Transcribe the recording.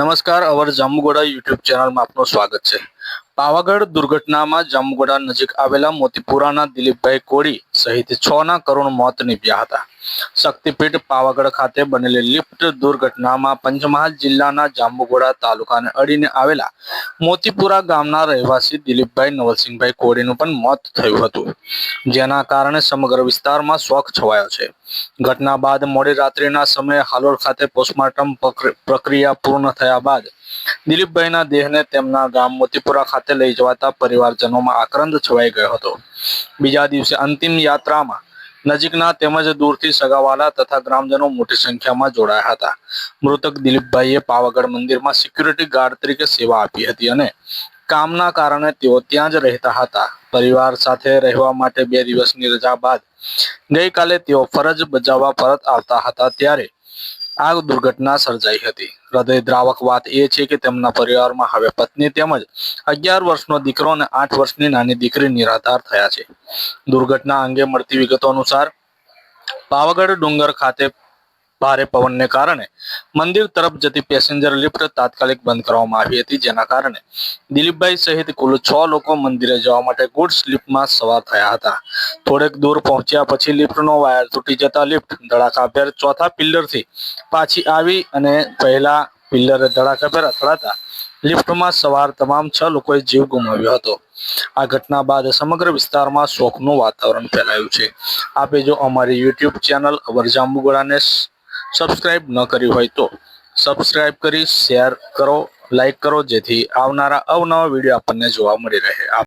નમસ્કાર અવર જાંબુગોડા યુટ્યુબ ચેનલમાં આપનું સ્વાગત છે. પાવાગઢ દુર્ઘટનામાં જાંબુગોડા નજીક આવેલા મોતીપુરાના દિલીપભાઈ કોળી સહિત છ ના કરુણ મોત નીપ્યા હતા. શક્તિપીઠ પાવાગઢ ખાતે બનેલી લિફ્ટ દુર્ઘટનામાં પંચમહાલ જિલ્લાના જાંબુગોડા તાલુકાને અડીને આવેલા મોતીપુરા ગામના રહેવાસી દિલીપભાઈ નવલસિંહભાઈ કોળીનું પણ મોત થયું હતું. જેના કારણે સમગ્ર વિસ્તારમાં શોક છવાયો છે. ઘટના બાદ મોડી રાત્રિના સમયે હાલોલ ખાતે પોસ્ટમોર્ટમ પ્રક્રિયા પૂર્ણ થયા બાદ દિલીપભાઈના દેહને તેમના ગામ મોતીપુરા ખાતે લઈ જવાતા પરિવારજનોમાં આક્રંદ છવાઈ ગયો હતો. બીજા દિવસે અંતિમ યાત્રામાં નજીકના તેમજ દૂરથી સગાવાલા તથા ગ્રામજનો મોટી સંખ્યામાં જોડાયા હતા. મૃતક દિલીપભાઈએ પાવાગઢ મંદિરમાં સિક્યુરિટી ગાર્ડ તરીકે સેવા આપી હતી અને કામના કારણે તેઓ ત્યાં જ રહેતા હતા. પરિવાર સાથે રહેવા માટે બે દિવસની રજા બાદ ગઈકાલે તેઓ ફરજ બજાવવા પરત આવતા હતા ત્યારે આ દુર્ઘટના સર્જાઈ હતી. હૃદય દ્રાવક વાત એ છે કે તેમના પરિવારમાં હવે પત્ની તેમજ અગિયાર વર્ષનો દીકરો અને આઠ વર્ષની નાની દીકરી નિરાધાર થયા છે. દુર્ઘટના અંગે મળતી વિગતો અનુસાર પાવાગઢ ડુંગર ખાતે ભારે પવનને કારણે મંદિર તરફ જતી પેસેન્જર લિફ્ટ તાત્કાલિક બંધ કરવામાં આવી હતી. જેના કારણે દિલીપભાઈ સહિત કુલ છ લોકો મંદિરે જવા માટે ગુડ્સ લિફ્ટમાં સવાર થયા હતા. થોડેક દૂર પહોંચ્યા પછી લિફ્ટનો વાયર તૂટી જતા લિફ્ટ ધડાકાભેર ચોથા પિલ્લરથી પાછી આવી અને પહેલા પિલ્લરે ધડાકાભેર અથડાતા લિફ્ટમાં સવાર તમામ છ લોકોએ જીવ ગુમાવ્યો હતો. આ ઘટના બાદ સમગ્ર વિસ્તારમાં શોકનું વાતાવરણ ફેલાયું છે. આપે જો અમારી યુટ્યુબ ચેનલ અવર જાંબુગોડાને સબસ્ક્રાઇબ ન કરી હોય તો સબસ્ક્રાઇબ કરી શેર કરો લાઈક કરો, જેથી આવનારા અવનવા વીડિયો આપણને જોવા મળી રહે.